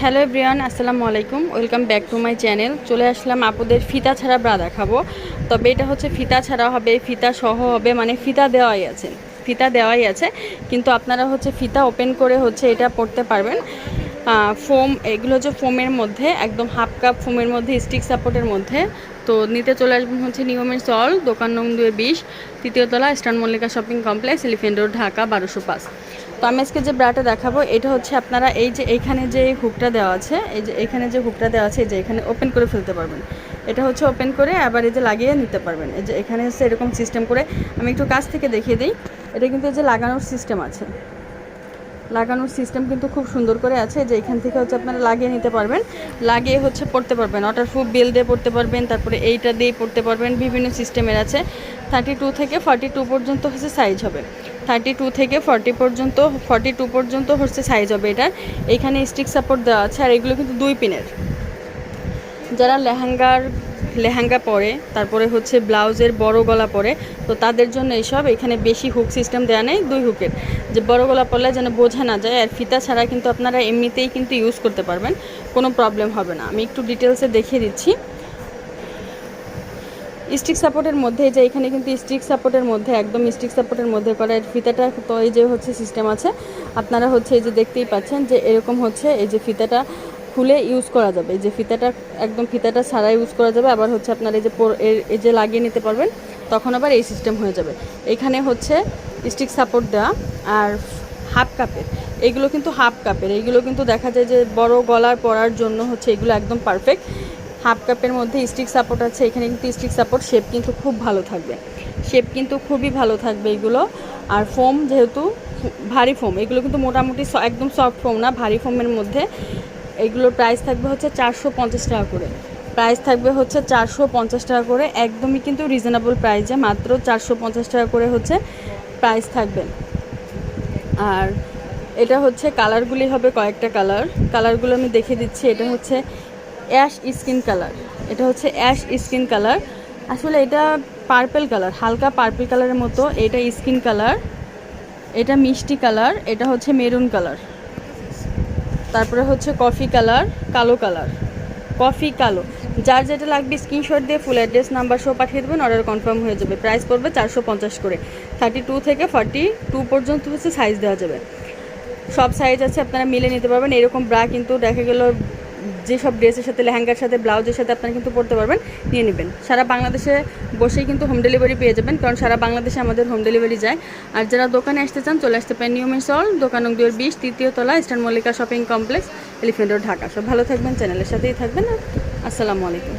Hello everyone, আসসালামু আলাইকুম। Welcome back to my channel. চলে আসলাম আপুদের ফিতা ছাড়া ব্রা দেখাবো তবে এটা হচ্ছে ফিতা ছাড়া হবে, ফিতা সহ হবে মানে ফিতা দেওয়াই আছে, ফিতা দেওয়াই আছে। কিন্তু আপনারা হচ্ছে ফিতা ওপেন করে হচ্ছে এটা পড়তে পারবেন। ফোম, এগুলো হচ্ছে ফোমের মধ্যে, একদম হাফ কাপ ফোমের মধ্যে, স্টিক সাপোর্টের মধ্যে। তো নিতে চলে আসবেন হচ্ছে নিয়মের সল দোকান নং দুয়ে বিশ তৃতীয়তলা eastern Mallika shopping complex, elephant road, Dhaka, বারোশো পাঁচ। তো আমি আজকে যে ব্রাটা দেখাবো, এটা হচ্ছে আপনারা এই যে এইখানে যে হুকটা দেওয়া আছে, এই যে এখানে যে হুকটা দেওয়া আছে, এই যে এখানে ওপেন করে ফেলতে পারবেন। এটা হচ্ছে ওপেন করে আবার এই যে লাগিয়ে নিতে পারবেন। এই যে এখানে হচ্ছে এরকম সিস্টেম করে আমি একটু কাছ থেকে দেখিয়ে দিই। এটা কিন্তু এই যে লাগানোর সিস্টেম আছে। লাগানোর সিস্টেম কিন্তু খুব সুন্দর করে আছে। যে এখান থেকে হচ্ছে আপনারা লাগিয়ে নিতে পারবেন। লাগিয়ে হচ্ছে পড়তে পারবেন। ওয়াটারপ্রুফ বেল দিয়ে পড়তে পারবেন, তারপরে এইটা দিয়ে পড়তে পারবেন। বিভিন্ন সিস্টেমের আছে। থার্টি টু থেকে ফর্টি টু পর্যন্ত হচ্ছে সাইজ হবে। থার্টি টু থেকে ফর্টি পর্যন্ত ফর্টি টু পর্যন্ত হচ্ছে সাইজ হবে এটার। এইখানে স্টিক সাপোর্ট দেওয়া আছে আর এগুলো কিন্তু দুই পিনের। যারা লেহেঙ্গার, লেহেঙ্গা পরে, তারপরে হচ্ছে ব্লাউজের বড় গলা পরে, তো তাদের জন্য এইসব, এখানে বেশি হুক সিস্টেম দেওয়া নেই, দুই হুকের যে বড় গলা পরলে যেন বোঝা না যায়, আর ফিতা ছাড়া কিন্তু আপনারা এমনিতেই কিন্তু ইউজ করতে পারবেন, কোনো প্রবলেম হবে না। আমি একটু ডিটেলসে দেখিয়ে দিচ্ছি। স্টিক সাপোর্টের মধ্যে যে এখানে কিন্তু স্টিক সাপোর্টের মধ্যে, একদম স্টিক সাপোর্টের মধ্যে করা ফিতাটা, তো এই যে হচ্ছে সিস্টেম আছে, আপনারা হচ্ছে এই যে দেখতেই পাচ্ছেন যে এরকম হচ্ছে এই যে ফিতাটা খুলে ইউজ করা যাবে। এই যে ফিতাটা, একদম ফিতাটা ছাড়া ইউজ করা যাবে, আবার হচ্ছে আপনার এই যে এই যে লাগিয়ে নিতে পারবেন, তখন আবার এই সিস্টেম হয়ে যাবে। এখানে হচ্ছে স্টিক সাপোর্ট দেওয়া আর হাফ কাপের, এগুলো কিন্তু হাফ কাপের এইগুলো কিন্তু দেখা যায় যে বড় গলার পরার জন্য হচ্ছে এগুলো একদম পারফেক্ট হাফ কাপের মধ্যে স্টিক সাপোর্ট আছে, এখানে কিন্তু স্টিক সাপোর্ট, শেপ কিন্তু খুব ভালো থাকবে। শেপ কিন্তু খুবই ভালো থাকবে এগুলো। আর ফোম যেহেতু ভারী ফোম, এগুলো কিন্তু মোটামুটি একদম সফট ফোম না, ভারী ফোমের মধ্যে। এগুলোর প্রাইস থাকবে হচ্ছে চারশো পঞ্চাশ টাকা করে। প্রাইস থাকবে হচ্ছে চারশো পঞ্চাশ টাকা করে, একদমই কিন্তু রিজনেবল প্রাইসে মাত্র চারশো পঞ্চাশ টাকা করে হচ্ছে প্রাইস থাকবে। আর এটা হচ্ছে কালারগুলি হবে কয়েকটা কালার কালারগুলো আমি দেখে দিচ্ছি, এটা হচ্ছে অ্যাশ স্কিন কালার। এটা হচ্ছে অ্যাশ স্কিন কালার। আসলে এটা পার্পেল কালার, হালকা পার্পেল কালারের মতো। এটা স্কিন কালার, এটা মিষ্টি কালার, এটা হচ্ছে মেরুন কালার। তারপরে হচ্ছে কফি কালার, কালো কালার। কফি কালো। যার যেটা লাগবে স্ক্রিনশট দিয়ে ফুল অ্যাড্রেস নাম্বার সহ পাঠিয়ে দেবেন অর্ডার কনফার্ম হয়ে যাবে। প্রাইস পড়বে চারশো পঞ্চাশ করে। থার্টি টু থেকে ফর্টি টু পর্যন্ত হচ্ছে সাইজ দেওয়া যাবে। সব সাইজ আছে, আপনারা মিলে নিতে পারবেন। এরকম ব্রা কিন্তু দেখা গেল যেসব ড্রেসের সাথে, লেহেঙ্গার সাথে, ব্লাউজের সাথে আপনারা কিন্তু পড়তে পারবেন, নিয়ে নেবেন। সারা বাংলাদেশে বসেই কিন্তু হোম ডেলিভারি পেয়ে যাবেন, কারণ সারা বাংলাদেশে আমাদের হোম ডেলিভারি যায়। আর যারা দোকানে আসতে চান, চলে আসতে পারেন নিয়মের সল দোকান দুয়ের বিশ, তৃতীয় তলা eastern Mallika shopping complex elephant road Dhaka. সব ভালো থাকবেন চ্যানেলের সাথেই থাকবেন, আসসালামু আলাইকুম।